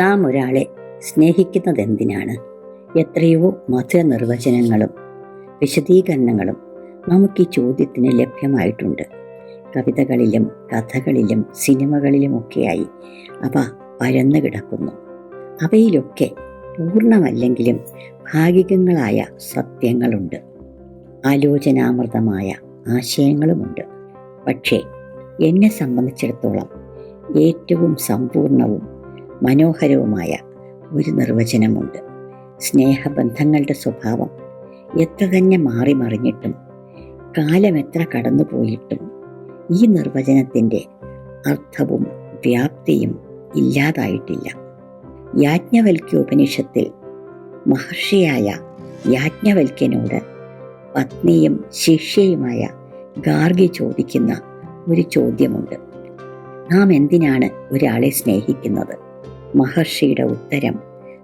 നാം ഒരാളെ സ്നേഹിക്കുന്നതെന്തിനാണ്? എത്രയോ മധുര നിർവചനങ്ങളും വിശദീകരണങ്ങളും നമുക്ക് ഈ ചോദ്യത്തിന് ലഭ്യമായിട്ടുണ്ട്. കവിതകളിലും കഥകളിലും സിനിമകളിലുമൊക്കെയായി അവ പരന്നു കിടക്കുന്നു അവയിലൊക്കെ പൂർണമല്ലെങ്കിലും ഭാഗികങ്ങളായ സത്യങ്ങളുണ്ട്. ആലോചനാമൃതമായ ആശയങ്ങളുമുണ്ട്. പക്ഷേ എന്നെ സംബന്ധിച്ചിടത്തോളം ഏറ്റവും സമ്പൂർണവും മനോഹരവുമായ ഒരു നിർവചനമുണ്ട്. സ്നേഹബന്ധങ്ങളുടെ സ്വഭാവം എത്ര തന്നെ മാറി മറിഞ്ഞിട്ടും കാലം എത്ര കടന്നുപോയിട്ടും ഈ നിർവചനത്തിന്റെ അർത്ഥവും വ്യാപ്തിയും ഇല്ലാതായിട്ടില്ല. യാജ്ഞവൽക്യോപനിഷത്തിൽ മഹർഷിയായ യാജ്ഞവൽക്യനോട് പത്നിയും ശിഷ്യയുമായ ഗാർഗി ചോദിക്കുന്ന ഒരു ചോദ്യമുണ്ട്. നാം എന്തിനാണ് ഒരാളെ സ്നേഹിക്കുന്നത്? മഹർഷിയുടെ ഉത്തരം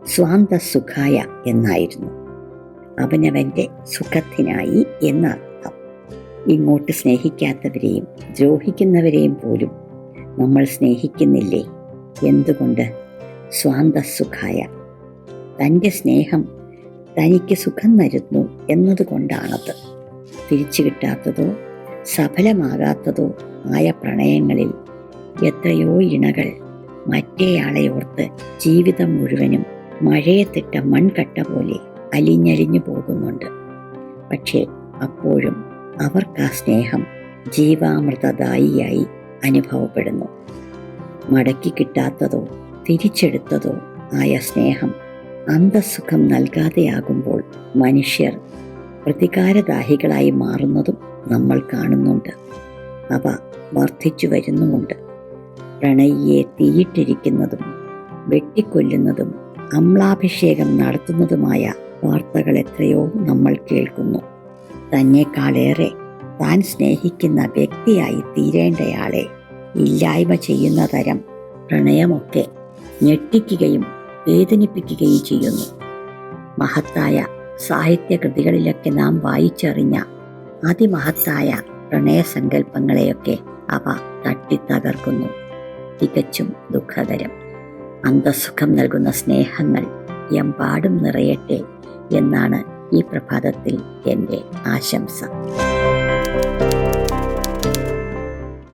സ്വാന്ത സുഖായ എന്നായിരുന്നു. അവനവന്റെ സുഖത്തിനായി എന്നർത്ഥം. ഇങ്ങോട്ട് സ്നേഹിക്കാത്തവരെയും ദ്രോഹിക്കുന്നവരെയും പോലും നമ്മൾ സ്നേഹിക്കുന്നില്ലേ? എന്തുകൊണ്ട്? സ്വാന്ത സുഖായ തന്റെ സ്നേഹം തനിക്ക് സുഖം തരുന്നു എന്നതുകൊണ്ടാണത്. തിരിച്ചു കിട്ടാത്തതോ സഫലമാകാത്തതോ ആയ പ്രണയങ്ങളിൽ എത്രയോ ഇണകൾ മറ്റേയാളെ ഓർത്ത് ജീവിതം മുഴുവനും മഴയത്തിട്ട മൺകട്ട പോലെ അലിഞ്ഞലിഞ്ഞു പോകുന്നുണ്ട്. പക്ഷേ അപ്പോഴും അവർക്ക് ആ സ്നേഹം ജീവാമൃതദായിയായി അനുഭവപ്പെടുന്നു. മടക്കി കിട്ടാത്തതോ തിരിച്ചെടുത്തതോ ആയ സ്നേഹം അന്തസുഖം നൽകാതെയാകുമ്പോൾ മനുഷ്യർ പ്രതികാരദാഹികളായി മാറുന്നതും നമ്മൾ കാണുന്നുണ്ട്. അവ വർദ്ധിച്ചു വരുന്നുമുണ്ട്. പ്രണയിയെ തീയിട്ടിരിക്കുന്നതും വെട്ടിക്കൊല്ലുന്നതും അമ്ലാഭിഷേകം നടത്തുന്നതുമായ വാർത്തകൾ എത്രയോ നമ്മൾ കേൾക്കുന്നു. തന്നെക്കാളേറെ താൻ സ്നേഹിക്കുന്ന വ്യക്തിയായി തീരേണ്ടയാളെ ഇല്ലായ്മ ചെയ്യുന്ന തരം പ്രണയമൊക്കെ ഞെട്ടിക്കുകയും വേദനിപ്പിക്കുകയും ചെയ്യുന്നു. മഹത്തായ സാഹിത്യകൃതികളിലൊക്കെ നാം വായിച്ചറിഞ്ഞ അതിമഹത്തായ പ്രണയസങ്കല്പങ്ങളെയൊക്കെ അവ തട്ടിത്തകർക്കുന്നു. തികച്ചും ദുഃഖകരം. അന്തസുഖം നൽകുന്ന സ്നേഹങ്ങൾ എമ്പാടും നിറയട്ടെ എന്നാണ് ഈ പ്രഭാതത്തിൽ എന്റെ ആശംസ.